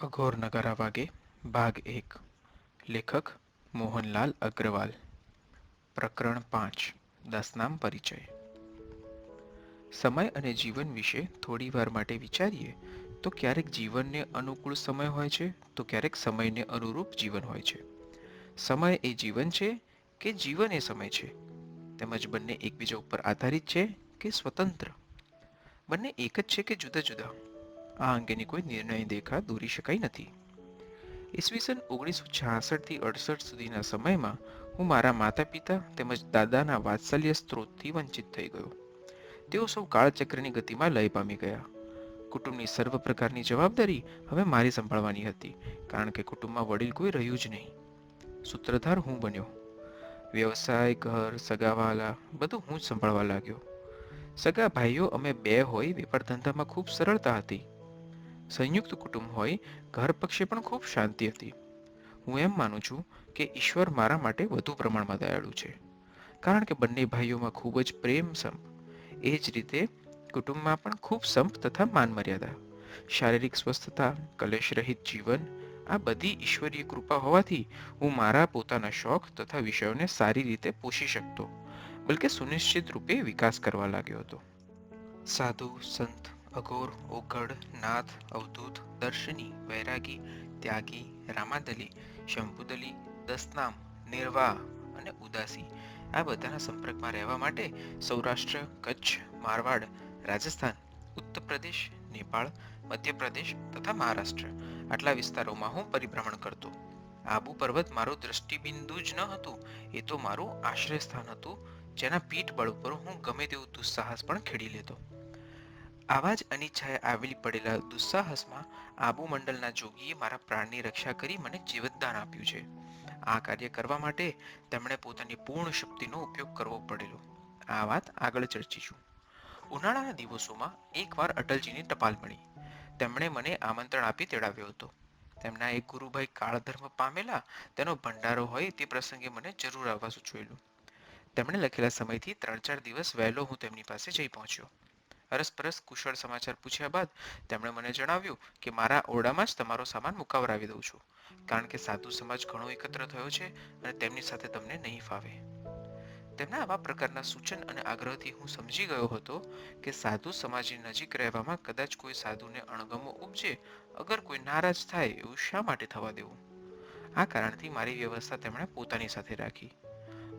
અઘોર નગારા વાગે ભાગ એક લેખક મોહનલાલ અગ્રવાલ પ્રકરણ પાંચ દસનામ પરિચય સમય અને જીવન વિશે થોડી વાર માટે વિચારીએ, તો ક્યારેક જીવનને અનુકૂળ સમય હોય છે, તો ક્યારેક સમયને અનુરૂપ જીવન હોય છે. સમય એ જીવન છે કે જીવન એ સમય છે? તેમજ બંને એકબીજા ઉપર આધારિત છે કે સ્વતંત્ર? બંને એક જ છે કે જુદા જુદા? આ અંગેની કોઈ નિર્ણય દેખા દોરી શકાય નથી. ઈસવીસન ઓગણીસો છાસઠથી અડસઠ સુધીના સમયમાં હું મારા માતા પિતા તેમજ દાદાના વાત્સલ્ય સ્ત્રોતથી વંચિત થઈ ગયો. તેઓ સૌ કાળચક્રની ગતિમાં લય પામી ગયા. કુટુંબની સર્વ પ્રકારની જવાબદારી હવે મારી સંભાળવાની હતી, કારણ કે કુટુંબમાં વડીલ કોઈ રહ્યું જ નહીં. સૂત્રધાર હું બન્યો. વ્યવસાય, ઘર, સગાવાલા, બધું હું જ સંભાળવા લાગ્યો. સગા ભાઈઓ અમે બે હોય વેપાર ધંધામાં ખૂબ સરળતા હતી. સંયુક્ત કુટુંબ હોય, ઘર પક્ષે પણ ખૂબ શાંતિ હતી. હું એમ માનું છું કે ઈશ્વર મારા માટે વધુ પ્રમાણમાં દયાળુ છે. કારણ કે બંને ભાઈઓમાં ખૂબ જ પ્રેમ સંપ એ જ રીતે કુટુંબમાં પણ ખૂબ સંપ તથા માન મર્યાદા શારીરિક સ્વસ્થતા, કલેશરહિત જીવન, આ બધી ઈશ્વરીય કૃપા હોવાથી હું મારા પોતાના શોખ તથા વિષયોને સારી રીતે પોષી શકતો, બલકે સુનિશ્ચિત રૂપે વિકાસ કરવા લાગ્યો હતો. સાધુ, સંત અઘોર ઓઘડ નાથ, અવધૂત, દર્શની, વૈરાગી, ત્યાગી, રામાદલી, શંભુદલી, દસનામ નિર્વાહ અને ઉદાસી આ બધાના સંપર્કમાં રહેવા માટે સૌરાષ્ટ્ર, કચ્છ, મારવાડ, રાજસ્થાન ઉત્તર પ્રદેશ નેપાળ, મધ્યપ્રદેશ તથા મહારાષ્ટ્ર આટલા વિસ્તારોમાં હું પરિભ્રમણ કરતો. આબુ પર્વત મારું દ્રષ્ટિબિંદુ જ ન હતું, એ તો મારું આશ્રય સ્થાન હતું, જેના પીઠ બળ ઉપર હું ગમે તેવું દુસ્સાહસ પણ ખેડી લેતો. આવા જ અનિચ્છાએ આવેલી પડેલા દુસ્સાહસમાં આબુ મંડળના જોગીએ મારા પ્રાણની રક્ષા કરી મને જીવતદાન આપ્યું છે. આ કાર્ય કરવા માટે તેમણે પોતાની પૂર્ણ શક્તિનો ઉપયોગ કરવો પડેલો. આ વાત આગળ ચર્ચીશું. ઉનાળાના દિવસોમાં એકવાર અટલજીની ટપાલ મળી. તેમણે મને આમંત્રણ આપી તેડાવ્યો હતો. તેમના એક ગુરુભાઈ કાળધર્મ પામેલા તેનો ભંડારો હોય તે પ્રસંગે મને જરૂર આવવા સૂચવેલું તેમણે લખેલા સમયથી ત્રણ ચાર દિવસ વહેલો હું તેમની પાસે જઈ પહોંચ્યો. અરસપરસ કુશળ સમાચાર પૂછ્યા બાદ તેમણે મને જણાવ્યું કે મારા ઓરડામાં જ તમારો સામાન મુકાવરાવી દઉં છું. કારણ કે સાધુ સમાજ ઘણો એકત્ર થયો છે અને તેમની સાથે તમને નહીં ફાવે. તેમના આવા પ્રકારના સૂચન અને આગ્રહથી હું સમજી ગયો હતો કે સાધુ સમાજની નજીક રહેવામાં કદાચ કોઈ સાધુને અણગમો ઉપજે, અગર કોઈ નારાજ થાય એવું શા માટે થવા દેવું? આ કારણથી મારી વ્યવસ્થા તેમણે પોતાની સાથે રાખી.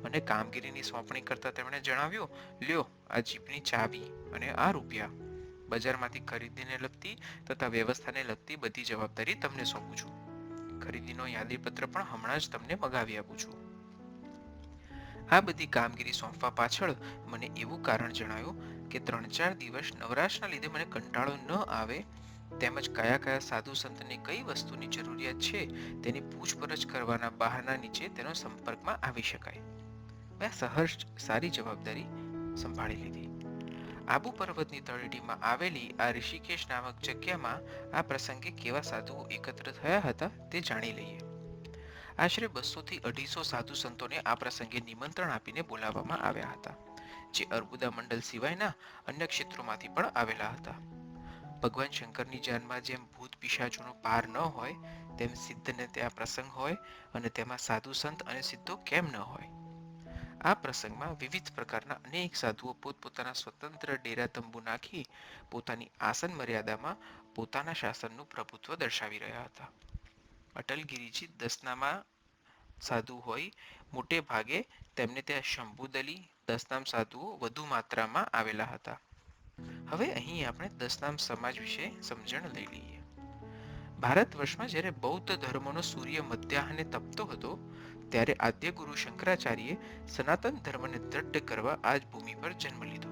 મને કામગીરીની સોંપણી કરતા તેમણે જણાવ્યું, લ્યો, આ જીપની ચાવી અને આ રૂપિયા બજારમાંથી ખરીદીને લગતી તથા વ્યવસ્થાને લગતી બધી જવાબદારી તમને સોંપું છું. ખરીદીનો યાદીપત્ર પણ હમણાં જ તમને મગાવી આપું છું. આ બધી કામગીરી સોંપવા પાછળ મને એવું કારણ જણાયું કે ત્રણ ચાર દિવસ નવરાશના લીધે મને કંટાળો ન આવે તેમજ કયા કયા સાધુ સંતને કઈ વસ્તુની જરૂરિયાત છે તેની પૂછપરછ કરવાના બહાના નીચે તેનો સંપર્કમાં આવી શકાય. મેં સહર્ષ સારી જવાબદારી સંભાળી લીધી. આબુ પર્વતની તળેટીમાં આવેલી આ ઋષિકેશ નામક જગ્યામાં આ પ્રસંગે કેવા સાધુઓ એકત્ર થયા હતા તે જાણી લઈએ. આશરે બસોથી અઢીસો સાધુ સંતોને આ પ્રસંગે નિમંત્રણ આપીને બોલાવવામાં આવ્યા હતા, જે અર્બુદા મંડળ સિવાયના અન્ય ક્ષેત્રોમાંથી પણ આવેલા હતા. ભગવાન શંકરની જાનમાં જેમ ભૂત પિશાચોનો પાર ન હોય, તેમ સિદ્ધને ત્યાં પ્રસંગ હોય અને તેમાં સાધુ સંત અને સિદ્ધો કેમ ન હોય. આ પ્રસંગમાં વિવિધ પ્રકારના અનેક સાધુઓ પોતપોતાના સ્વતંત્ર ડેરા તંબુ નાખી પોતાની આસન મર્યાદામાં પોતાના શાસનનું પ્રભુત્વ દર્શાવી રહ્યા હતા. અટલગીરીજી દસનામાં સાધુ હોય મોટે ભાગે તેમને ત્યાં શંભુદલી દસનામ સાધુઓ વધુ માત્રામાં આવેલા હતા. હવે અહીં આપણે દસનામ સમાજ વિશે સમજણ લઈ લઈએ. ભારત વર્ષમાં જ્યારે બૌદ્ધ ધર્મનો સૂર્ય મધ્યાહને તપતો હતો, ત્યારે આદ્ય ગુરુ શંકરાચાર્યે સનાતન ધર્મને દ્રઢ કરવા આ જ ભૂમિ પર જન્મ લીધો.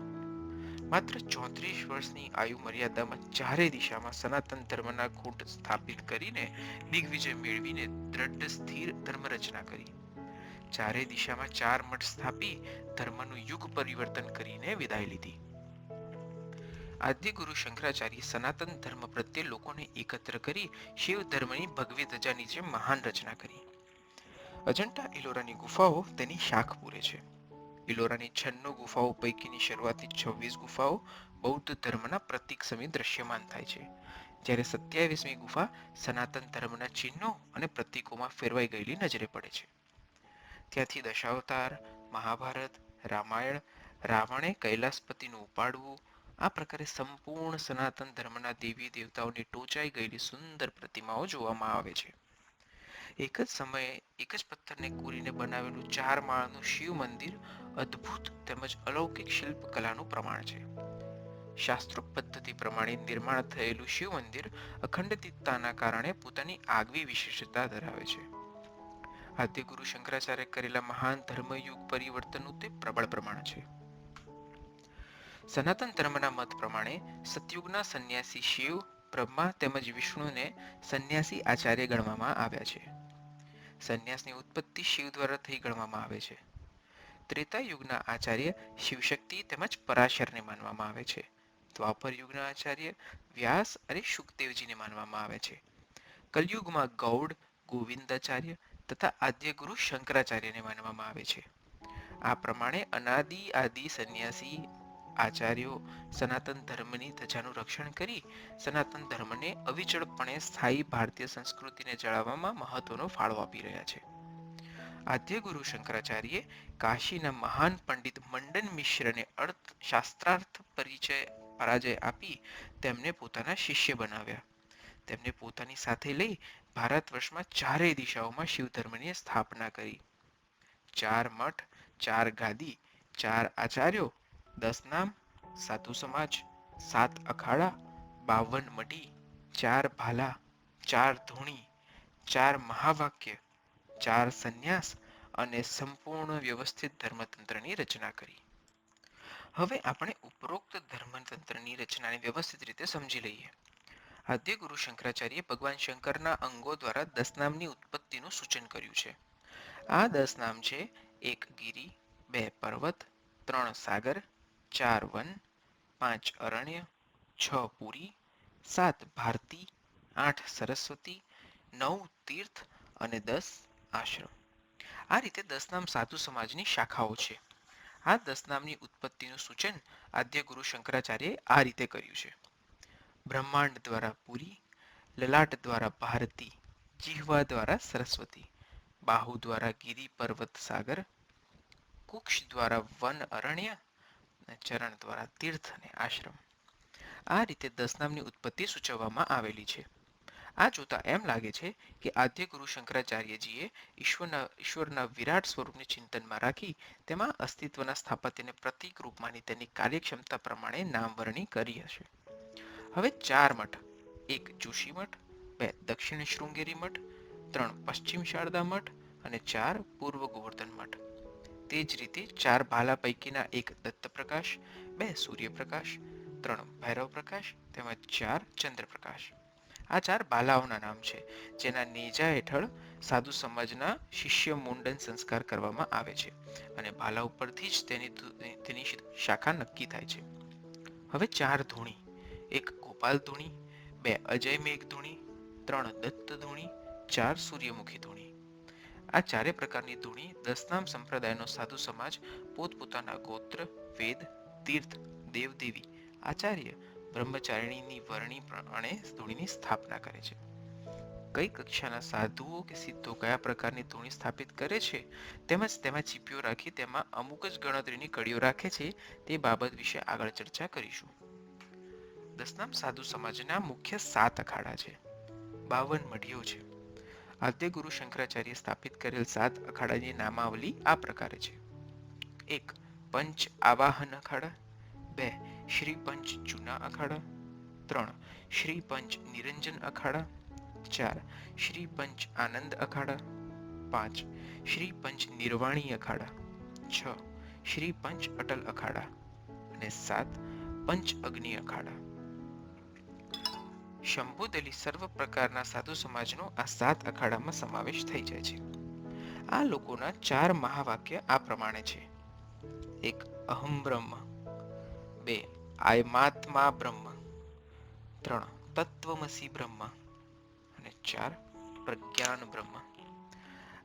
માત્ર ચોત્રીસ વર્ષની આયુ મર્યાદામાં ચારે દિશામાં સનાતન ધર્મના ખૂંટ સ્થાપિત કરીને દિગ્વિજય મેળવીને દ્રઢ, સ્થિર ધર્મ રચના કરી. ચારે દિશામાં ચાર મઠ સ્થાપી ધર્મનું યુગ પરિવર્તન કરીને વિદાય લીધી. આદ્ય ગુરુ શંકરાચાર્ય સનાતન ધર્મ પ્રત્યે લોકોને એકત્ર કરી શિવ ધર્મની ભગવી ધજાની નીચે મહાન રચના કરી. અજંટા ઇલોરાની ગુફાઓ તેની શાખ પૂરે છે. ઇલોરાની છન્નો ગુફાઓ પૈકીની શરૂઆતની છવ્વીસ ગુફાઓ બૌદ્ધ ધર્મના પ્રતીક સમી દ્રશ્યમાન થાય છે. જ્યારે સત્યાવીસમી ગુફા સનાતન ધર્મના ચિહ્નો અને પ્રતીકોમાં ફેરવાઈ ગયેલી નજરે પડે છે. ત્યાંથી દશાવતાર, મહાભારત, રામાયણ, રાવણે કૈલાસપતિનું ઉપાડવું આ પ્રકારે સંપૂર્ણ સનાતન ધર્મના દેવી દેવતાઓની ટોચાઈ ગયેલી સુંદર પ્રતિમાઓ જોવામાં આવે છે. એક જ સમયે એક જ પથ્થરને કોરીને બનાવેલું ચાર માળનું શિવ મંદિર અદ્ભુત તેમજ અલૌકિક શિલ્પ કલાનું પ્રમાણ છે. શાસ્ત્રોક્ત પદ્ધતિ પ્રમાણે નિર્માણ થયેલું શિવ મંદિર અખંડિતતાના કારણે પોતાની આગવી વિશેષતા ધરાવે છે. આદ્ય ગુરુ શંકરાચાર્ય કરેલા મહાન ધર્મયુગ પરિવર્તનનું તે પ્રબળ પ્રમાણ છે. સનાતન ધર્મના મત પ્રમાણે સતયુગના સંન્યાસી શિવ, બ્રહ્મા તેમજ વિષ્ણુને સંન્યાસી આચાર્ય ગણવામાં આવ્યા છે. સંન્યાસની ઉત્પત્તિ શિવ દ્વારા થઈ ગણવામાં આવે છે. ત્રેતા યુગના આચાર્ય શિવશક્તિ તેમજ પરાશરને માનવામાં આવે છે. દ્વાપર યુગના આચાર્ય વ્યાસ અને શુકદેવજીને માનવામાં આવે છે. કલયુગમાં ગૌડ, ગોવિંદાચાર્ય તથા આદ્ય ગુરુ શંકરાચાર્યને માનવામાં આવે છે. આ પ્રમાણે અનાદિ, આદિ સંન્યાસી આચાર્યો સનાતન ધર્મની ધજાનું રક્ષણ કરી સનાતન ધર્મને અવિચળપણે સ્થાયી ભારતીય સંસ્કૃતિને જાળવવામાં મહત્વનો ફાળો આપી રહ્યા છે. આદ્ય ગુરુ શંકરાચાર્યે કાશીના મહાન પંડિત મંડન મિશ્રને અર્થ શાસ્ત્રાર્થ પરિચય, પરાજય આપી તેમને પોતાના શિષ્ય બનાવ્યા. તેમને પોતાની સાથે લઈ ભારત વર્ષમાં ચારેય દિશાઓમાં શિવ ધર્મની સ્થાપના કરી. ચાર મઠ, ચાર ગાદી, ચાર આચાર્યો દસ નામ, સાધુ સમાજ, સાત અખાડા, બાવન મઢી, ચાર ભાલા, ચાર ધૂણી, ચાર મહાવાક્ય, ચાર સંન્યાસ અને સંપૂર્ણ વ્યવસ્થિત ધર્મતંત્રની રચના કરી. હવે આપણે ઉપરોક્ત ધર્મતંત્રની રચનાને વ્યવસ્થિત રીતે સમજી લઈએ. આદ્ય ગુરુ શંકરાચાર્ય ભગવાન શંકરના અંગો દ્વારા દસ નામની ઉત્પત્તિનું સૂચન કર્યું છે. આ દસ નામ છે, એક ગિરી, બે પર્વત, ત્રણ સાગર ચાર વન, પાંચ અરણ્ય, છ પુરી, સાત ભારતી, આઠ સરસ્વતી, નવ તીર્થ અને દસ આશ્રમ. આ રીતે દસ નામ સાધુ સમાજની શાખાઓ છે. આ દસ નામની ઉત્પત્તિનું સૂચન આદ્ય ગુરુ શંકરાચાર્યે આ રીતે કર્યું છે. બ્રહ્માંડ દ્વારા પુરી, લલાટ દ્વારા ભારતી, જીહવા દ્વારા સરસ્વતી, બાહુ દ્વારા ગિરી પર્વત સાગર, કુક્ષ દ્વારા વન અરણ્ય ચરણ દ્વારા તીર્થ અને આશ્રમ. આ રીતે દસનામની ઉત્પત્તિ સૂચવવામાં આવેલી છે. આ જોતા એમ લાગે છે કે આદ્ય ગુરુ શંકરાચાર્યજીએ ઈશ્વરના ઈશ્વરના વિરાટ સ્વરૂપને ચિંતનમાં રાખી તેમાં અસ્તિત્વના સ્થાપત્યને પ્રતિક રૂપ માની તેની કાર્યક્ષમતા પ્રમાણે નામવરણી કરી હશે. હવે ચાર મઠ. એક જોશી મઠ, બે દક્ષિણ શૃંગેરી મઠ, ત્રણ પશ્ચિમ શારદા મઠ અને ચાર પૂર્વ ગોવર્ધન મઠ. તે જ રીતે ચાર ભાલા પૈકીના એક દત્તપ્રકાશ, બે સૂર્યપ્રકાશ, ત્રણ ભૈરવ પ્રકાશ તેમજ ચાર ચંદ્રપ્રકાશ. આ ચાર બાલાઓના નામ છે, જેના નેજા હેઠળ સાધુ સમાજના શિષ્ય મુંડન સંસ્કાર કરવામાં આવે છે અને બાલા ઉપરથી જ તેની તેની શાખા નક્કી થાય છે. હવે ચાર ધૂણી, એક ગોપાલ ધૂણી, બે અજય મેઘ ધૂણી ત્રણ દત્ત ધૂણી, ચાર સૂર્યમુખી ધૂણી. આ ચારે પ્રકારની ધૂણી દસનામ સંપ્રદાયનો સાધુ સમાજ, પોતપોતાના ગોત્ર, વેદ, તીર્થ, દેવદેવી, આચાર્ય, બ્રહ્મચારિણીની વર્ણી પ્રમાણે ધૂણીની સ્થાપના કરે છે. કઈ કક્ષાના સાધુઓ કે સિદ્ધો કયા પ્રકારની ધૂણી સ્થાપિત કરે છે? તેમજ તેમાં ચીપીઓ રાખી તેમાં અમુક જ ગણતરીની કડીઓ રાખે છે તે બાબત વિશે આગળ ચર્ચા કરીશું. દસનામ સાધુ સમાજના મુખ્ય સાત અખાડા છે. બાવન મઢીઓ છે. આદ્ય ગુરુ શંકરાચાર્ય સ્થાપિત કરેલ સાત અખાડાની નામાવલી આ પ્રકારે છે. એક, પંચ આવાહન અખાડા. બે, શ્રી પંચ જૂના અખાડા. ત્રણ, શ્રી પંચ નિરંજન અખાડા. ચાર, શ્રી પંચ આનંદ અખાડા. પાંચ, શ્રી પંચ નિર્વાણી અખાડા. છ, શ્રી પંચ અટલ અખાડા. અને સાત, પંચ અગ્નિ અખાડા. શંભુદલી સર્વ પ્રકારના સાધુ સમાજનો આ સાત અખાડામાં સમાવેશ થઈ જાય છે. આ લોકોના ચાર મહાવાક્ય આ પ્રમાણે છે. એક, અહમ બ્રહ્મ. બે આયમાત્મા બ્રહ્મ. ત્રણ, તત્વમસી બ્રહ્મ. અને ચાર, પ્રજ્ઞાન બ્રહ્મ.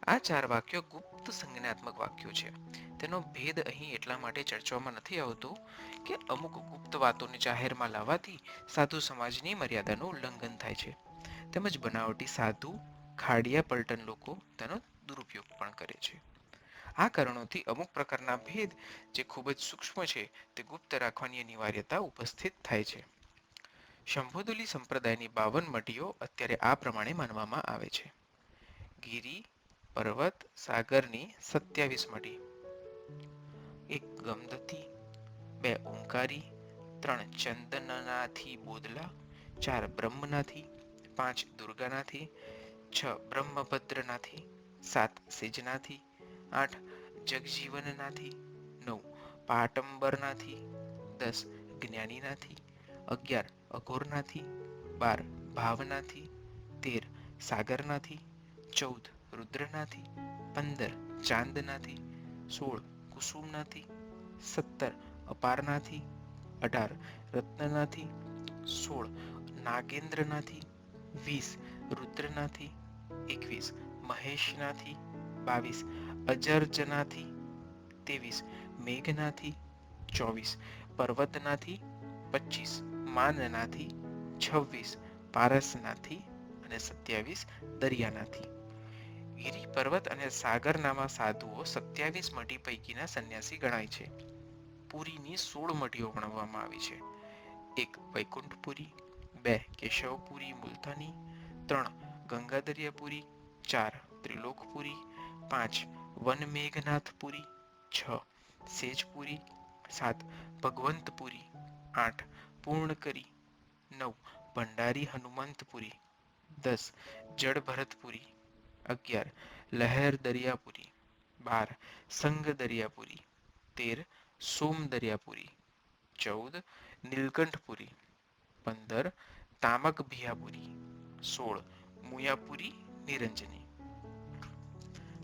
આ ચાર વાક્યો ગુપ્ત સંજ્ઞાત્મક વાક્યો છે. તેનો ભેદ અહીં એટલા માટે ચર્ચવામાં નથી આવતો કે અમુક ગુપ્ત વાતોને જાહેરમાં લાવવાથી સાધુ સમાજની મર્યાદાનું ઉલ્લંઘન થાય છે. તેમજ બનાવટી સાધુ, ખાડિયા પલટન લોકો તેનો દુરુપયોગ પણ કરે છે. આ કારણોથી અમુક પ્રકારના ભેદ જે ખૂબ જ સૂક્ષ્મ છે તે ગુપ્ત રાખવાની અનિવાર્યતા ઉપસ્થિત થાય છે. શંભોદુલી સંપ્રદાયની બાવન મઢીઓ અત્યારે આ પ્રમાણે માનવામાં આવે છે. ગિરી પર્વત સાગરની સત્યાવીસ મઢી. એક ગમદતી, બે ઓંકારી ત્રણ ચંદનનાથી બોદલા, ચાર બ્રહ્મનાથી, પાંચ દુર્ગાનાથી, છ બ્રહ્મભદ્રનાથી, સાત સિજનાથી, આઠ જગજીવનનાથી, નવ પાટંબરનાથી, દસ જ્ઞાનીનાથી, અગિયાર અઘોરનાથી, બાર ભાવનાથી, તેર સાગરનાથી, ચૌદ રુદ્રનાથી, પંદર ચાંદનાથી, સોળ કુસુમનાથી, સત્તર અપારનાથી, અઢાર રત્નનાથી, સોળ નાગેન્દ્રનાથી, વીસ રુદ્રનાથી, એકવીસ મહેશનાથી, બાવીસ અજર્જનાથી, ત્રેવીસ મેઘનાથી, ચોવીસ પર્વતનાથી, પચીસ માનનાથી, છવ્વીસ પારસનાથી અને સત્યાવીસ દરિયાનાથી. ગિરી પર્વત અને સાગરનામા સાધુઓ સત્યાવીસ મઢી પૈકીના સંન્યાસી ગણાય છે. પુરીની સોળ મઢીઓ ગણવામાં આવી છે. એક વૈકુંઠપુરી, બે કેશવપુરી મુલતાની, ત્રણ ગંગાદરિયાપુરી, ચાર ત્રિલોકપુરી, પાંચ વનમેઘનાથપુરી, છ સેજપુરી, સાત ભગવંતપુરી, આઠ પૂર્ણકરી, નવ ભંડારી હનુમંતપુરી, દસ જળભરતપુરી અગિયાર. લહેર દરિયાપુરી. બાર. સંગ દરિયાપુરી. તેર. સોમ દરિયાપુરી. ચૌદ. નીલકંઠપુરી. પંદર. તામક ભિયાપુરી. સોળ. મુયાપુરી નિરંજની.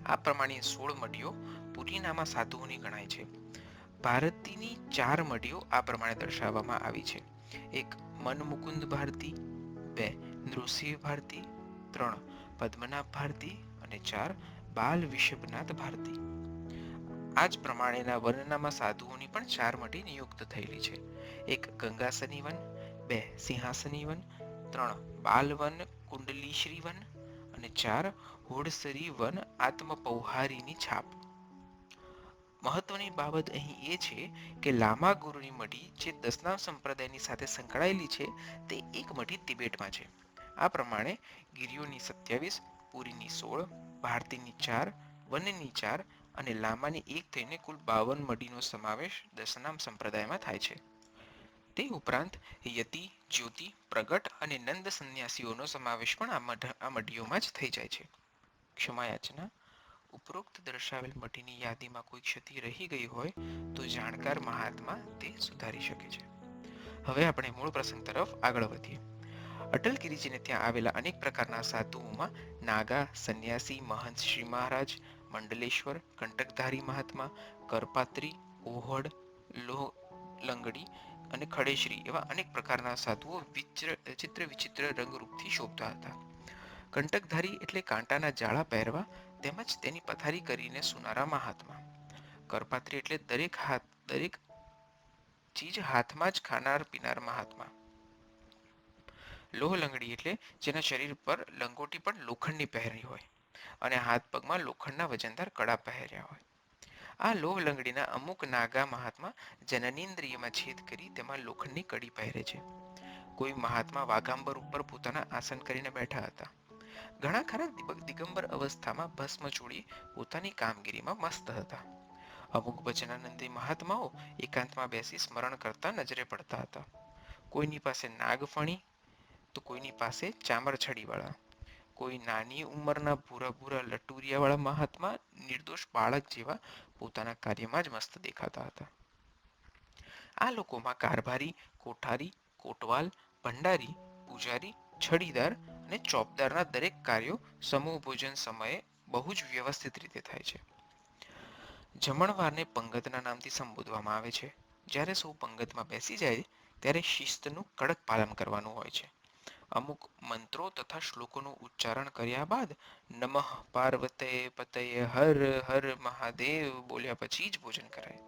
આ પ્રમાણે સોળ મઢીઓ પુરીનામાં સાધુઓની ગણાય છે. ભારતીની ચાર મઢીઓ આ પ્રમાણે દર્શાવવામાં આવી છે. એક મનમુકુંદ ભારતી, બે નૃસિંહ ભારતી, ત્રણ પદ્મનાભ ભારતી અને ચાર બાલ વિષભનાથ ભારતી. આ જ પ્રમાણેના વર્ણનામાં સાધુઓની પણ ચાર મટી નિયુક્ત થયેલી છે. એક ગંગાસની વન, બે સિંહાસની વન, ત્રણ બાલવન, કુંડલીશ્રી વન અને ચાર હોડસરી વન આત્મપૌહારીની છાપ. મહત્વની બાબત અહીં એ છે કે લામા ગુરુની મઢી જે દસનામ સંપ્રદાયની સાથે સંકળાયેલી છે તે એક મઢી તિબેટમાં છે. આ પ્રમાણે ગિરિયોની સત્યાવીસ, પુરીની સોળ, ભારતીની ચાર, વનની ચાર અને લાંબાની એક થઈને કુલ બાવન મઢીનો સમાવેશ દસનામ સંપ્રદાયમાં થાય છે. તે ઉપરાંત યતિ, જ્યોતિ, પ્રગટ અને નંદ સંન્યાસીઓનો સમાવેશ પણ આ મઢીઓમાં જ થઈ જાય છે. ક્ષમાયાચના, ઉપરોક્ત દર્શાવેલ મઢીની યાદીમાં કોઈ ક્ષતિ રહી ગઈ હોય તો જાણકાર મહાત્મા તે સુધારી શકે છે. હવે આપણે મૂળ પ્રસંગ તરફ આગળ વધીએ. અટલ ગિરિજીને ત્યાં આવેલા અનેક પ્રકારના સાધુઓમાં નાગા, સંન્યાસી, મહંત શ્રી મહારાજ, મંડલેશ્વર, કંટકધારી મહાત્મા, કરપાત્રી, ઓહડ, લોહ લંગડી અને ખડેશ્રી એવા અનેક પ્રકારના સાધુઓ વિચિત્ર, ચિત્ર વિચિત્ર રંગરૂપથી શોભતા હતા. કંટકધારી એટલે કાંટાના જાળા પહેરવા તેમજ તેની પથારી કરીને સુનારા મહાત્મા. કરપાત્રી એટલે દરેક હાથ, દરેક ચીજ હાથમાં જ ખાનાર, પીનાર મહાત્મા. લોહ લંગડી એટલે જેના શરીર પર લંગોટી પણ લોખંડની પહેરી હોય અને હાથ પગમાં લોખંડના વજનદાર કડા પહેર્યા હોય. આ લોહ લંગડીના અમુક નાગા મહાત્મા જનનેન્દ્રિયમાં છેદ કરી તેમાં લોખંડની કડી પહેરે છે. કોઈ મહાત્મા વાઘાંબર ઉપર પોતાના આસન કરીને બેઠા હતા. ઘણા ખરા દિગંબર અવસ્થામાં ભસ્મ છોડી પોતાની કામગીરીમાં મસ્ત હતા. અમુક વચનાનંદી મહાત્માઓ એકાંતમાં બેસી સ્મરણ કરતા નજરે પડતા હતા. કોઈની પાસે નાગફણી તો કોઈની પાસે ચામરછડીવાળા, કોઈ નાની ઉંમરના ભૂરા ભૂરા લટુરિયાવાળા મહાત્મા, નિર્દોષ બાળક જેવા પોતાના કાર્યમાં જ મસ્ત દેખાતા હતા. આ લોકોમાં કારભારી, કોઠારી, કોટવાલ, ભંડારી, પૂજારી, છડીદાર અને ચોપદારના દરેક કાર્યો સમૂહ ભોજન સમયે બહુ જ વ્યવસ્થિત રીતે થાય છે. જમણવારને પંગતના નામથી સંબોધવામાં આવે છે. જ્યારે સૌ પંગતમાં બેસી જાય, ત્યારે શિસ્તનું કડક પાલન કરવાનું હોય છે. અમુક મંત્રો તથા શ્લોકોનું ઉચ્ચારણ કર્યા બાદ નમઃ પાર્વતે પતયે હર હર મહાદેવ બોલ્યા પછી જ ભોજન કરાય.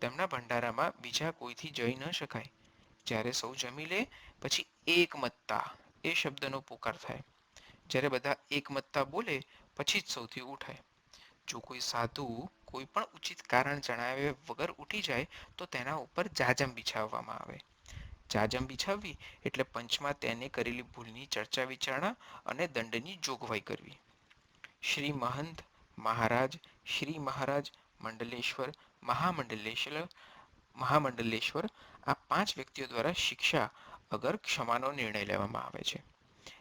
તેમના ભંડારામાં બીજા કોઈથી જઈ ન શકાય. જ્યારે સૌ જમી લે, પછી એકમત્તા એ શબ્દનો પોકાર થાય. જ્યારે બધા એકમત્તા બોલે, પછી જ સૌથી ઉઠાય. જો કોઈ સાધુ કોઈ પણ ઉચિત કારણ જણાવ્યા વગર ઉઠી જાય, તો તેના ઉપર જાજમ બિછાવવામાં આવે. જાજમ બિછાવવી એટલે પંચમાં તેને કરેલી ભૂલની ચર્ચા વિચારણા અને દંડની જોગવાઈ કરવી. શ્રી મહંત મહારાજ, શ્રી મહારાજ મંડલેશ્વર, મહામંડલેશ્વર મહામંડલેશ્વર આ પાંચ વ્યક્તિઓ દ્વારા શિક્ષા અગર ક્ષમાનો નિર્ણય લેવામાં આવે છે.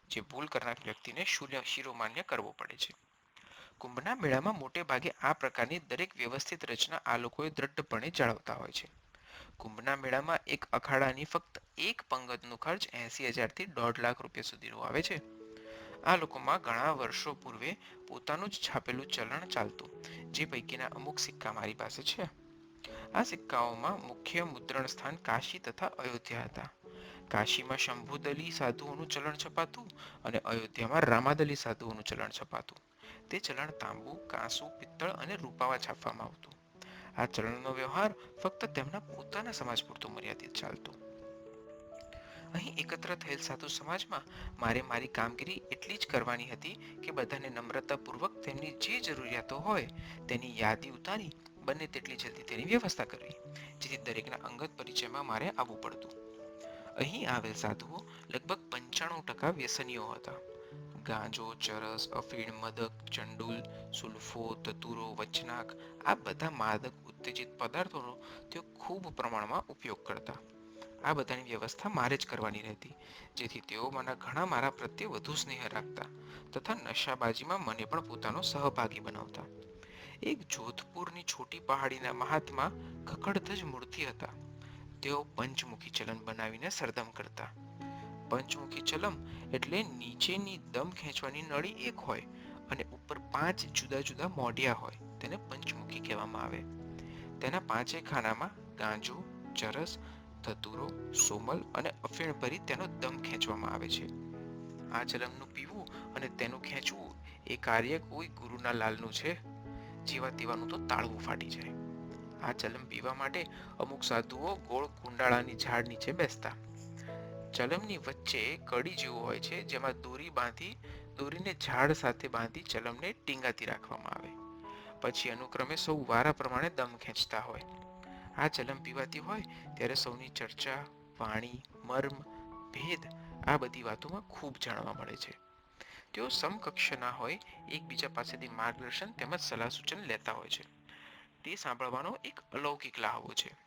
જે ભૂલ કરનાર વ્યક્તિને શૂન્ય શિરોમાન્ય કરવો પડે છે. કુંભના મેળામાં મોટે ભાગે આ પ્રકારની દરેક વ્યવસ્થિત રચના આ લોકોએ દ્રઢપણે જાળવતા હોય છે. કુંભના મેળામાં એક અખાડાની ફક્ત એક પંગતનો ખર્ચ એંસી હજારથી દોઢ લાખ રૂપિયા સુધીનો આવે છે. આ લોકોમાં ઘણા વર્ષો પૂર્વે પોતાનું જ છાપેલું ચલણ ચાલતું, જે પૈકીના અમુક સિક્કા મારી પાસે છે. આ સિક્કાઓમાં મુખ્ય મુદ્રણ સ્થાન કાશી તથા અયોધ્યા હતા. કાશીમાં શંભુદલી સાધુઓનું ચલણ છપાતું અને અયોધ્યામાં રામાદલી સાધુઓનું ચલણ છપાતું. તે ચલણ તાંબુ, કાંસુ, પિત્તળ અને રૂપાવા છાપવામાં આવતું. આ ચલણનો વ્યવહાર ફક્ત તેમના પોતાના સમાજ પૂરતો મર્યાદિત ચાલતો. અહીં એકત્ર થયેલ સાધુ સમાજમાં મારે મારી કામગીરી એટલી જ કરવાની હતી કે બધાને નમ્રતાપૂર્વક તેમની જે જરૂરિયાતો હોય તેની યાદી ઉતારી બને તેટલી જલ્દી તેની વ્યવસ્થા કરવી, જેથી દરેકના અંગત પરિચયમાં મારે આવવું પડતું. અહીં આવેલ સાધુઓ લગભગ પંચાણું ટકા વ્યસનીઓ હતા. ગાંજો, ચરસ, અફીણ, મદક, ચંડુલ, સુલ્ફો તતુરો વચનાક આ બધા માદક ઉત્તેજિત પદાર્થોનો તેઓ ખૂબ પ્રમાણમાં ઉપયોગ કરતા. આ બધાની વ્યવસ્થા મારે જ કરવાની રહેતી, જેથી તેઓ મને ઘણા મારા પ્રત્યે વધુ સ્નેહ રાખતા તથા નશાબાજીમાં મને પણ પોતાનો સહભાગી બનાવતા. એક જોધપુરની છોટી પહાડીના મહાત્મા ખખડધજ મૂર્તિ હતા. તેઓ પંચમુખી ચલન બનાવીને સરદમ કરતા. પંચમુખી ચલમ એટલે નીચેની દમ ખેંચવાની નળી એક હોય અને ઉપર પાંચ જુદા જુદા મોઢિયા હોય, તેને પંચમુખી કહેવામાં આવે. તેના પાંચેય ખાનામાં ગાંજો, ચરસ, ધતુરો, સોમલ અને અફીણ ભરી તેનો દમ ખેંચવામાં આવે છે. આ ચલમનું પીવું અને તેનું ખેંચવું એ કાર્ય કોઈ ગુરુના લાલનું છે. જીવા તેવાનું તો તાળવું ફાટી જાય. આ ચલમ પીવા માટે અમુક સાધુઓ ગોળ કુંડાળાની ઝાડ નીચે બેસતા. ચલમની વચ્ચે કડી જેવું હોય છે, જેમાં દોરી બાંધી, દોરીને ઝાડ સાથે બાંધી ચલમને ટીંગાતી રાખવામાં આવે. પછી અનુક્રમે સૌ વારા પ્રમાણે દમ ખેંચતા હોય. આ ચલમ પીવાતી હોય ત્યારે સૌની ચર્ચા, વાણી, મર્મ, ભેદ આ બધી વાતોમાં ખૂબ જાણવા મળે છે. તેઓ સમકક્ષના હોય, એકબીજા પાસેથી માર્ગદર્શન તેમજ સલાહ સૂચન લેતા હોય છે. તે સાંભળવાનો એક અલૌકિક લાહવો છે.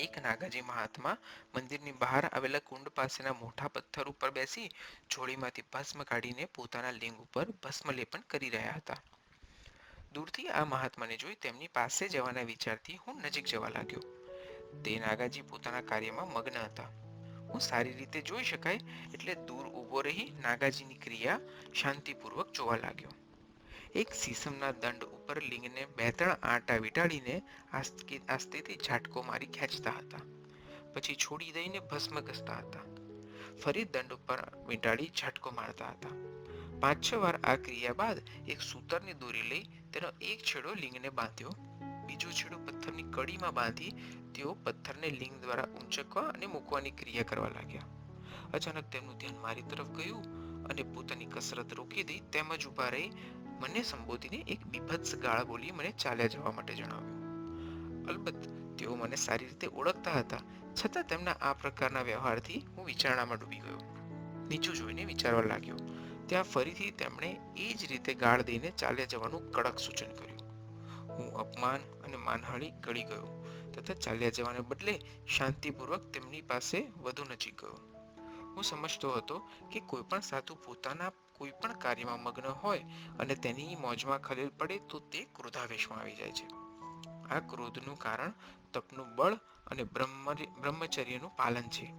એક નાગાજી મહાત્મા મંદિરની બહાર આવેલા કુંડ પાસેના મોટા પથ્થર ઉપર બેસી જોડીમાંથી ભસ્મ કાઢીને પોતાના લિંગ ઉપર ભસ્મ લેપન કરી રહ્યા હતા. દૂરથી આ મહાત્માને જોઈ તેમની પાસે જવાના વિચારથી હું નજીક જવા લાગ્યો. તે નાગાજી પોતાના કાર્યમાં મગ્ન હતા. હું સારી રીતે જોઈ શકાય એટલે દૂર ઊભો રહી નાગાજીની ક્રિયા શાંતિપૂર્વક જોવા લાગ્યો. એક સીસમના દંડ ઉપર લિંગને બે ત્રણ આંટા વીંટાળીને આસ્તેથી ઝાટકો મારી ખેંચતા હતા. પછી છોડી દઈને ભસ્મ ઘસતા હતા. ફરી દંડ ઉપર વીંટાળી ઝાટકો મારતા હતા. પાંચ છ વાર આ ક્રિયા બાદ એક સૂતરની દોરી લઈ તેનો એક છેડો લિંગને બાંધ્યો. બીજો છેડો પથ્થરની કડીમાં બાંધી તેઓ પથ્થરને લિંગ દ્વારા ઊંચકવા અને મૂકવાની ક્રિયા કરવા લાગ્યા. અચાનક તેમનું ધ્યાન મારી તરફ ગયું અને પોતાની કસરત રોકી દઈ તેમજ ઊભા રહી મને સંબોધીને એક બીભત્સ ગાળા બોલી મને ચાલ્યા જવા માટે જણાવ્યું. અલબત્ત, તેઓ મને સારી રીતે ઓળખતા હતા, છતાં તેમના આ પ્રકારના વ્યવહારથી હું વિચારણામાં ડૂબી ગયો. નીચું જોઈને વિચારવા લાગ્યો. ત્યાં ફરીથી તેમણે એ જ રીતે ગાળ દઈને ચાલ્યા જવાનું કડક સૂચન કર્યું. હું અપમાન અને માનહાળી ગળી ગયો, તથા ચાલ્યા જવાને બદલે શાંતિપૂર્વક તેમની પાસે વધુ નજીક ગયો. હું સમજતો હતો કે કોઈ પણ સાધુ પોતાના કોઈ પણ કાર્યમાં મગ્ન હોય અને તેની મોજમાં ખલેલ પડે તો તે ક્રોધાવેશમાં આવી જાય છે. આ ક્રોધનું કારણ તપનું બળ અને બ્રહ્મચર્યનું પાલન છે.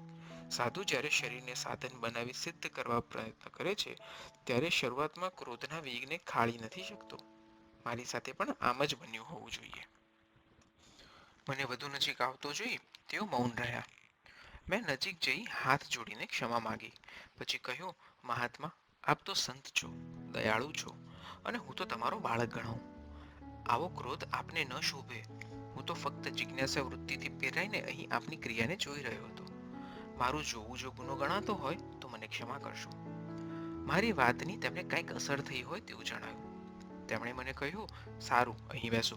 સાધુ જ્યારે શરીરને સાધન બનાવી સિદ્ધ કરવા પ્રયત્ન કરે છે, ત્યારે શરૂઆતમાં ક્રોધના વેગને ખાળી નથી શકતો. મારી સાથે પણ આમ જ બન્યું હોવું જોઈએ. મને વધુ નજીક આવતો જોઈ તેઓ મૌન રહ્યા. મેં નજીક જઈ હાથ જોડીને ક્ષમા માંગી. પછી કહ્યું, મહાત્મા આપ તો સંત છો, દયાળુ છો અને હું તો તમારો બાળક ગણાવું આવો ક્રોધ આપને ન શોભે. હું તો ફક્ત જિજ્ઞાસા વૃત્તિથી પ્રેરાઈને અહીં આપની ક્રિયાને જોઈ રહ્યો હતો. મારું જોવું જો ગુનો ગણાતો હોય, તો મને ક્ષમા કરશો. મારી વાતની તેમને કંઈક અસર થઈ હોય તેવું જણાવ્યું. તેમણે મને કહ્યું, સારું, અહીં બેસો.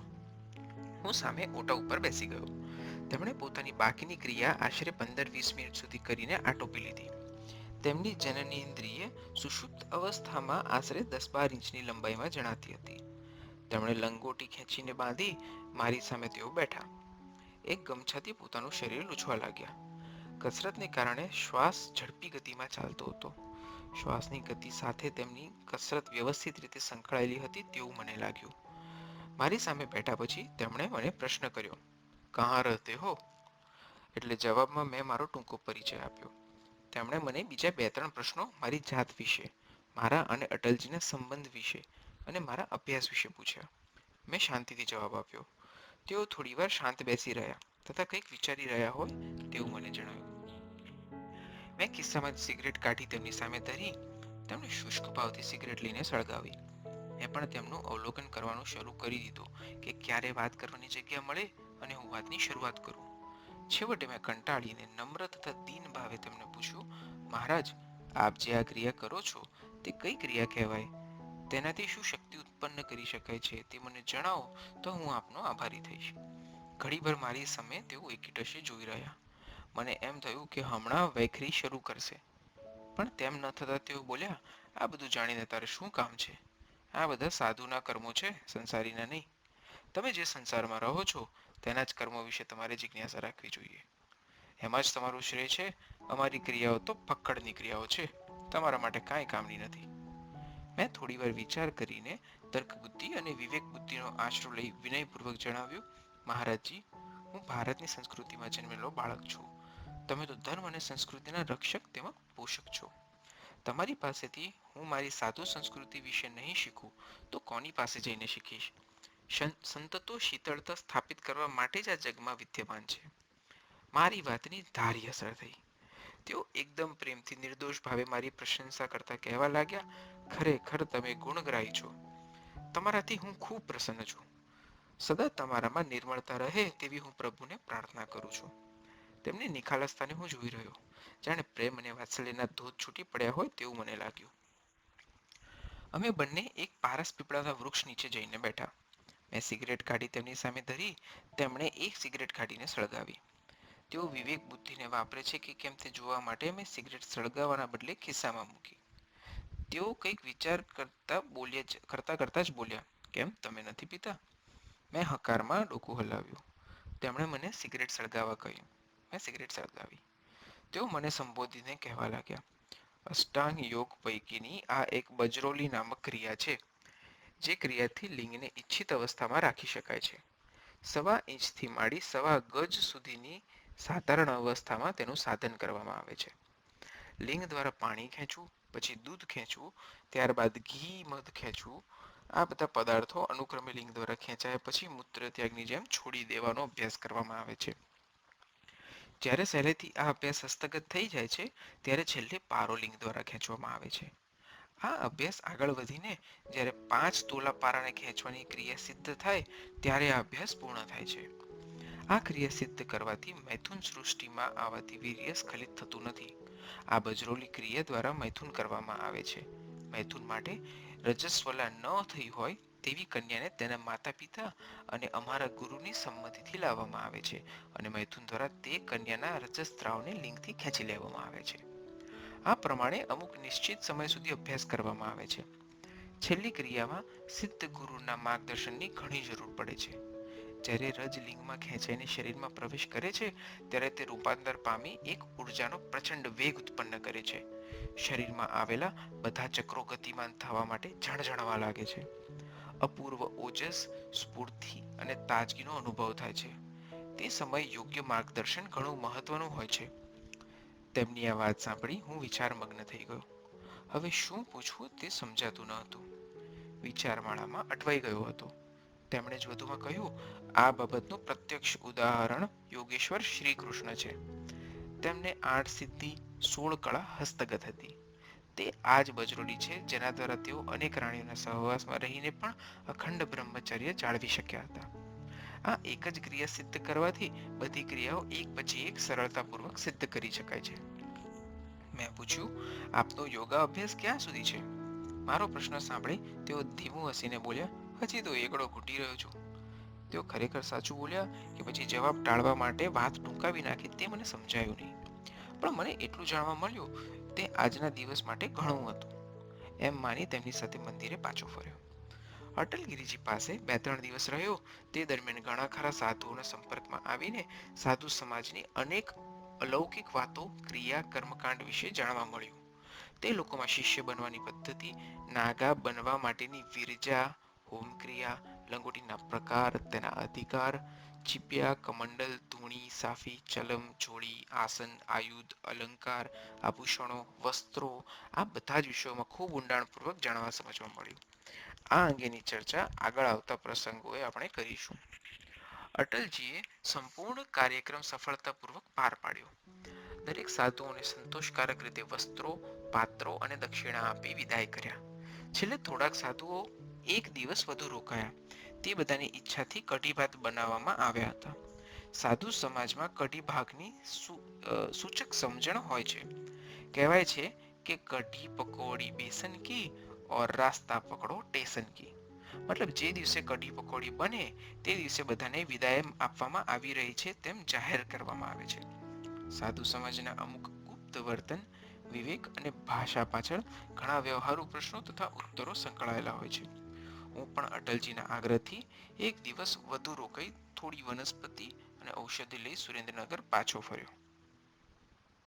હું સામે ઓટા ઉપર બેસી ગયો. તેમણે પોતાની બાકીની ક્રિયા આશરે પંદર વીસ મિનિટ સુધી કરીને આટોપી લીધી. તેમની જનનેન્દ્રિય સુષુપ્ત અવસ્થામાં આશરે દસ બાર ઇંચની લંબાઈમાં જણાતી હતી. તેમણે લંગોટી ખેંચીને બાંધી મારી સામે તેઓ બેઠા. એક ગમછાથી પોતાનું શરીર લૂછવા લાગ્યા. કસરતને કારણે શ્વાસ ઝડપી ગતિમાં ચાલતો હતો. શ્વાસની ગતિ સાથે તેમની કસરત વ્યવસ્થિત રીતે સંકળાયેલી હતી તેવું મને લાગ્યું. મારી સામે બેઠા પછી તેમણે મને પ્રશ્ન કર્યો, કહા રહતે હો? એટલે જવાબમાં મેં મારો ટૂંકો પરિચય આપ્યો. તેમણે મને બીજા બે ત્રણ પ્રશ્નો મારી જાત વિશે, મારા અને અટલજીના સંબંધ વિશે અને મારા અભ્યાસ વિશે પૂછ્યા. મેં શાંતિથી જવાબ આપ્યો. તેઓ થોડીવાર શાંત બેસી રહ્યા તથા કંઈક વિચારી રહ્યા હોય તેવું મને જણાવ્યું મેં કિસ્સામાં સિગરેટ કાઢી તેમની સામે ધરી, તેમણે શુષ્ક ભાવથી સિગરેટ લઈને સળગાવી. મેં પણ તેમનું અવલોકન કરવાનું શરૂ કરી દીધું કે ક્યારે વાત કરવાની જગ્યા મળે અને હું વાતની શરૂઆત કરું. છેવટે મેં કંટાળીને નમ્ર તથા દીન ભાવે તેમને પૂછ્યું, મહારાજ, આપ જે આ ક્રિયા કરો છો, તે કઈ ક્રિયા કહેવાય? તેનાથી શું શક્તિ ઉત્પન્ન કરી શકાય છે તે મને જણાવો, તો હું આપનો આભારી થઈશ. ઘડીભર મારી સામે તેઓ એકીટશે જોઈ રહ્યા. મને એમ થયું કે હમણાં વૈખરી શરૂ કરશે. પણ તેમ ન થતાં તેઓ બોલ્યા, આ બધું જાણીને તારે શું કામ છે? આ બધા સાધુના કર્મો છે, સંસારીના નહીં. તમે જે સંસારમાં રહો છો તેના જ કર્મો વિશે તમારે જિજ્ઞાસા રાખવી જોઈએ. એમાં જ તમારું શ્રેય છે, અમારી ક્રિયાઓ તો ફક્કડની ક્રિયાઓ છે, તમારા માટે કાંઈ કામની નથી. મેં થોડીવાર વિચાર કરીને તર્ક બુદ્ધિ અને વિવેક બુદ્ધિનો આશરો લઈ વિનયપૂર્વક જણાવ્યું, મહારાજજી, હું ભારતની સંસ્કૃતિમાં જન્મેલો બાળક છું. તમે તો ધર્મ અને સંસ્કૃતિના રક્ષક તેમજ પોષક છો. તમારી પાસેથી હું મારી સાધુ સંસ્કૃતિ વિશે નહીં શીખું, તો કોની પાસે જઈને શીખીશ? સંતતો શીતળતા સ્થાપિત કરવા માટે જ આ જગમાં વિદ્યમાન છે. મારી વાતની ધારી અસર થઈ. તેઓ એકદમ પ્રેમથી નિર્દોષ ભાવે મારી પ્રશંસા કરતા કહેવા લાગ્યા, ખરેખર તમે ગુણગ્રાહી છો. તમારાથી હું ખૂબ પ્રસન્ન છું. સદા તમારામાં નિર્મળતા રહે તેવી હું પ્રભુને પ્રાર્થના કરું છું. તેમની નિખાલસતાને હું જોઈ રહ્યો. જાણે પ્રેમ અને વાત્સલ્યના ધોધ છૂટી પડ્યા હોય તેવું મને લાગ્યું. અમે બંને એક પારસ પીપળાના વૃક્ષ નીચે જઈને બેઠા. મેં સિગરેટ કાઢી તેમની સામે ધરી, તેમણે એક સિગરેટ કાઢીને સળગાવી. તેઓ વિવેક બુદ્ધિને વાપરે છે કે કેમ તે જોવા માટે મેં સિગરેટ સળગાવવાના બદલે ખિસ્સામાં મૂકી. તેઓ કંઈક વિચાર કરતા બોલ્યા જ, કરતા કરતા જ બોલ્યા, કેમ તમે નથી પીતા? મેં હકારમાં ડોકું હલાવ્યું. તેમણે મને સિગરેટ સળગાવવા કહ્યું. મેં સિગરેટ સળગાવી. તેઓ મને સંબોધીને કહેવા લાગ્યા અષ્ટાંગ યોગ પૈકીની આ એક બજરોલી નામક ક્રિયા છે. જે ક્રિયાથી લિંગને ઈચ્છિત અવસ્થામાં રાખી શકાય છે. સવા ઇંચથી માંડી સવા ગજ સુધીની સાધારણ અવસ્થામાં તેનું સાધન કરવામાં આવે છે. લિંગ દ્વારા પાણી ખેંચવું, પછી દૂધ ખેંચવું, ત્યારબાદ ઘી, મધ ખેંચવું, આ બધા પદાર્થો અનુક્રમે લિંગ દ્વારા ખેંચાયા પછી મૂત્ર ત્યાગની જેમ છોડી દેવાનો અભ્યાસ કરવામાં આવે છે. જ્યારે સહેલેથી આ અભ્યાસ હસ્તગત થઈ જાય છે, ત્યારે છેલ્લે પારોલિંગ દ્વારા ખેંચવામાં આવે છે. આ અભ્યાસ આગળ વધીને જ્યારે પાંચ તોલા પારાને ખેંચવાની ક્રિયા સિદ્ધ થાય, ત્યારે આ અભ્યાસ પૂર્ણ થાય છે. આ ક્રિયા સિદ્ધ કરવાથી મૈથુન સૃષ્ટિમાં આવવાથી વીર્ય સ્ખલિત થતું નથી. આ બજરોલી ક્રિયા દ્વારા મૈથુન કરવામાં આવે છે. મૈથુન માટે રજસ્વલા ન થઈ હોય તેવી કન્યાને તેના માતા પિતા અને અમારા ગુરુની સંમતિથી લાવવામાં આવે છે અને મૈથુન દ્વારા તે કન્યાના રજસ્ત્રાવને લિંગથી ખેંચી લેવામાં આવે છે. આ પ્રમાણે અમુક નિશ્ચિત સમય સુધી અભ્યાસ કરવામાં આવે છે. છેલ્લી ક્રિયામાં સિદ્ધ ગુરુના માર્ગદર્શનની ઘણી જરૂર પડે છે. જ્યારે રજ લિંગમાં ખેંચાઈને શરીરમાં પ્રવેશ કરે છે, ત્યારે તે રૂપાંતર પામી એક ઉર્જાનો પ્રચંડ વેગ ઉત્પન્ન કરે છે. શરીરમાં આવેલા બધા ચક્રો ગતિમાન થવા માટે ઝણઝણવા લાગે છે. અપૂર્વ ઓજસ, સ્ફૂર્તિ અને તાજગીનો અનુભવ થાય છે. તે સમય યોગ્ય માર્ગદર્શન ઘણું મહત્વનું હોય છે. તેમની આ વાત સાંભળી હું વિચારમગ્ન થઈ ગયો. હવે શું પૂછવું તે સમજાતું ન હતું. વિચારમાળામાં અટવાઈ ગયો હતો. તેમણે જ વધુમાં કહ્યું, આ બાબતનું પ્રત્યક્ષ ઉદાહરણ યોગેશ્વર શ્રી કૃષ્ણ છે. તેમને આઠ સિદ્ધિ, સોળ કળા, હસ્તગત હતી. તે આ જ બજરોડી છે જેના દ્વારા તેઓ અનેક રાણીઓના સહવાસમાં રહીને પણ અખંડ બ્રહ્મચર્ય જાળવી શક્યા હતા. આ એક જ ક્રિયા સિદ્ધ કરવાથી બધી ક્રિયાઓ એક પછી એક સરળતાપૂર્વક સિદ્ધ કરી શકાય છે. મેં પૂછ્યું, આપનો યોગા અભ્યાસ ક્યાં સુધી છે? મારો પ્રશ્ન સાંભળી તેઓ ધીમું હસીને બોલ્યા, હજી તો એકડો ઘૂટી રહ્યો છું. તેઓ ખરેખર સાચું બોલ્યા કે પછી જવાબ ટાળવા માટે વાત ટૂંકાવી નાખી તે મને સમજાયું નહીં. પણ મને એટલું જાણવા મળ્યું, તે આજના દિવસ માટે ઘણું હતું. એમ માની તેમની સાથે મંદિરે પાછો ફર્યો. અટલગીરીજી પાસે બે ત્રણ દિવસ રહ્યો. તે દરમિયાન ઘણા ખરા સાધુઓના સંપર્કમાં આવીને સાધુ સમાજની અનેક અલૌકિક વાતો, ક્રિયા, કર્મકાંડ વિશે જાણવા મળ્યું. તે લોકોમાં શિષ્ય બનવાની પદ્ધતિ, નાગા બનવા માટેની વિરજા, હોમક્રિયા, લંગોટીના પ્રકાર, તેના અધિકાર, ચીપિયા, કમંડલ, ધૂણી, સાફી, ચલમ જોડી આસન, આયુધ, અલંકાર, આભૂષણો, વસ્ત્રો, આ બધા જ વિષયોમાં ખૂબ ઊંડાણપૂર્વક જાણવા સમજવા મળ્યું. આ અંગેની ચર્ચા આગળ આવતા પ્રસંગોએ આપણે કરીશું. અટલજીએ સંપૂર્ણ કાર્યક્રમ સફળતાપૂર્વક પાર પાડ્યો. દરેક સાધુઓને સંતોષકારક રીતે વસ્ત્રો, પાત્રો અને દક્ષિણા આપી વિદાય કર્યા. છેલ્લે થોડાક સાધુઓ એક દિવસ વધુ રોકાયા. તે બધાની ઈચ્છાથી કઢી ભાત બનાવવામાં આવ્યા હતા. સાધુ સમાજમાં કઢી ભાગની સૂચક સમજણ હોય છે. કહેવાય છે કે કઢી, પકોડી, બેસન કી ઓર રાસ્તા પકડો સ્ટેશન કી મતલબ જે દિવસે કઢી પકોડી બને તે દિવસે બધાને વિદાય આપવામાં આવી રહી છે તેમ જાહેર કરવામાં આવે છે। સાધુ સમાજના અમુક ગુપ્ત વર્તન, વિવેક અને ભાષા પાછળ ઘણા વ્યવહારુ પ્રશ્નો તથા ઉત્તરો સંકળાયેલા હોય છે। હું પણ અટલજીના આગ્રહથી એક દિવસ વધુ રોકાઈ થોડી વનસ્પતિ અને ઔષધિ લઈ સુરેન્દ્રનગર પાછો ફર્યો।